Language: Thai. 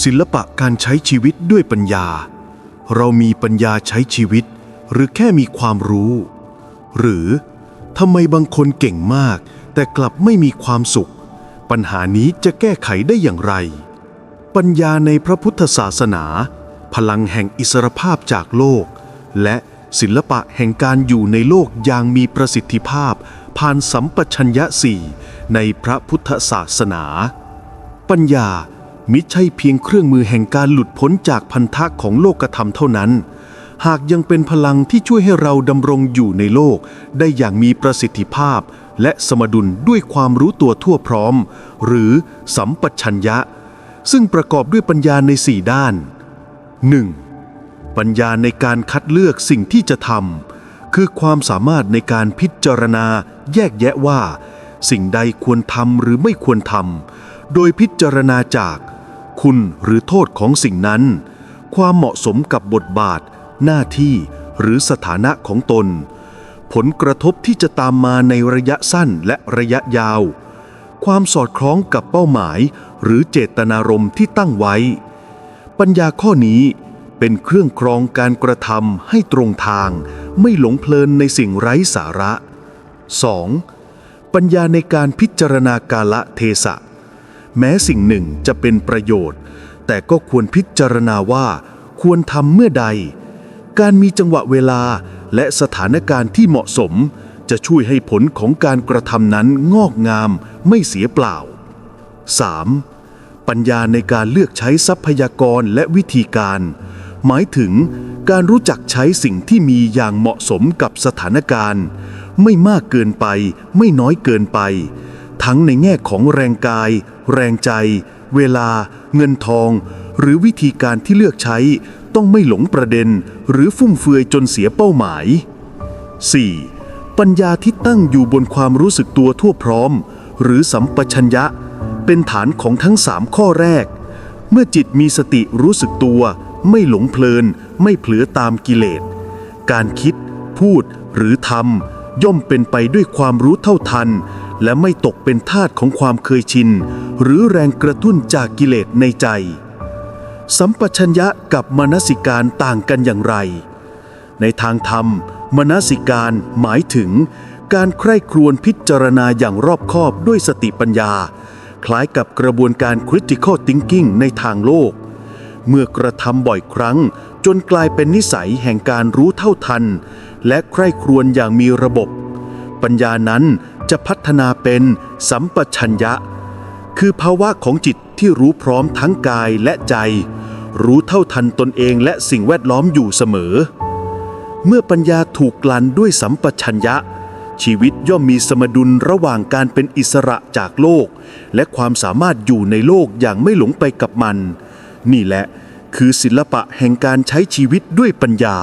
ศิลปะการใช้ชีวิตด้วยปัญญา เรามีปัญญาใช้ชีวิต หรือแค่มีความรู้ หรือทำไมบางคนเก่งมาก แต่กลับไม่มีความสุข ปัญหานี้จะแก้ไขได้อย่างไร ปัญญาในพระพุทธศาสนา พลังแห่งอิสรภาพจากโลก และศิลปะแห่งการอยู่ในโลกอย่างมีประสิทธิภาพ ผ่านสัมปชัญญะสี่ในพระพุทธศาสนา ปัญญา มิใช่เพียงเครื่องมือแห่งการหลุดพ้นจากพันธะของโลกธรรมเท่านั้น หากยังเป็นพลังที่ช่วยให้เราดำรงอยู่ในโลก ได้อย่างมีประสิทธิภาพ และสมดุลด้วยความรู้ตัวทั่วพร้อม หรือสัมปชัญญะ ซึ่งประกอบด้วยปัญญาในสี่ด้าน 1. ปัญญาในการคัดเลือกสิ่งที่จะทำคือความสามารถในการพิจารณา แยกแยะว่า สิ่งใดควรทำหรือไม่ควรทำโดยพิจารณาจาก คุณหรือโทษของสิ่งนั้น ความเหมาะสมกับบทบาท หน้าที่หรือสถานะของตน ผลกระทบที่จะตามมาในระยะสั้นและระยะยาว ความสอดคล้องกับเป้าหมายหรือเจตนารมณ์ที่ตั้งไว้ ปัญญาข้อนี้เป็นเครื่องครองการกระทำให้ตรงทาง ไม่หลงเพลินในสิ่งไร้สาระ 2. ปัญญาในการพิจารณากาละเทศะ แม้สิ่งหนึ่งจะเป็นประโยชน์ แต่ก็ควรพิจารณาว่าควรทำเมื่อใด การมีจังหวะเวลาและสถานการณ์ที่เหมาะสม จะช่วยให้ผลของการกระทำนั้นงอกงามไม่เสียเปล่า 3. ปัญญาในการเลือกใช้ทรัพยากรและวิธีการ หมายถึงการรู้จักใช้สิ่งที่มีอย่างเหมาะสมกับสถานการณ์ ไม่มากเกินไปไม่น้อยเกินไป ทั้งในแง่ของแรงกาย แรงใจ เวลา เงินทอง หรือวิธีการที่เลือกใช้ต้องไม่หลงประเด็น หรือฟุ่มเฟือยจนเสียเป้าหมาย 4. ปัญญาที่ตั้งอยู่บนความรู้สึกตัวทั่วพร้อม หรือสัมปชัญญะ เป็นฐานของทั้งสามข้อแรก เมื่อจิตมีสติรู้สึกตัว ไม่หลงเพลิน ไม่เผลอตามกิเลส การคิด พูดหรือทำย่อมเป็นไปด้วยความรู้เท่าทัน และไม่ตกเป็นทาสของความเคยชิน หรือแรงกระตุ้นจากกิเลสในใจ สัมปชัญญะกับมนสิการต่างกันอย่างไร ในทางธรรม มนสิการหมายถึง การใคร่ครวญพิจารณาอย่างรอบคอบด้วยสติปัญญา คล้ายกับกระบวนการ critical thinking ในทางโลก เมื่อกระทำบ่อยครั้ง จนกลายเป็นนิสัยแห่งการรู้เท่าทัน และใคร่ครวญอย่างมีระบบ ปัญญานั้น จะพัฒนาเป็นสัมปชัญญะ คือภาวะของจิตที่รู้พร้อมทั้งกายและใจ รู้เท่าทันตนเองและสิ่งแวดล้อมอยู่เสมอ เมื่อปัญญาถูกกลั่นด้วยสัมปชัญญะ ชีวิตย่อมมีสมดุลระหว่างการเป็นอิสระจากโลก และความสามารถอยู่ในโลกอย่างไม่หลงไปกับมัน นี่แหละคือศิลปะแห่งการใช้ชีวิตด้วยปัญญา